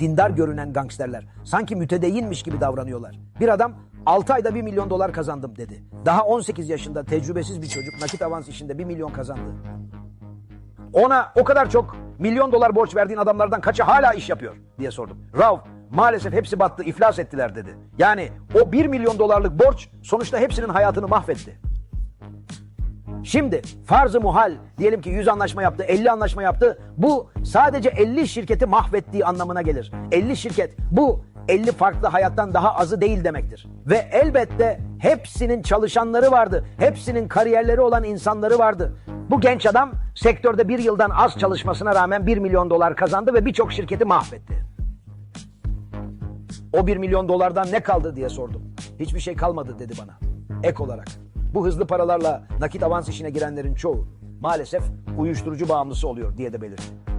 dindar görünen gangsterler sanki mütedeyyinmiş gibi davranıyorlar. Bir adam 6 ayda 1 milyon dolar kazandım dedi. Daha 18 yaşında tecrübesiz bir çocuk nakit avans işinde 1 milyon kazandı. Ona o kadar çok milyon dolar borç verdiğin adamlardan kaçı hala iş yapıyor diye sordum. Rauf maalesef hepsi battı iflas ettiler dedi. Yani o 1 milyon dolarlık borç sonuçta hepsinin hayatını mahvetti. Şimdi farz-ı muhal diyelim ki 100 anlaşma yaptı, 50 anlaşma yaptı. Bu sadece 50 şirketi mahvettiği anlamına gelir. 50 şirket bu 50 farklı hayattan daha azı değil demektir. Ve elbette hepsinin çalışanları vardı. Hepsinin kariyerleri olan insanları vardı. Bu genç adam sektörde bir yıldan az çalışmasına rağmen 1 milyon dolar kazandı ve birçok şirketi mahvetti. O 1 milyon dolardan ne kaldı diye sordum. Hiçbir şey kalmadı dedi bana. Ek olarak. Bu hızlı paralarla nakit avans işine girenlerin çoğu maalesef uyuşturucu bağımlısı oluyor diye de belirtti.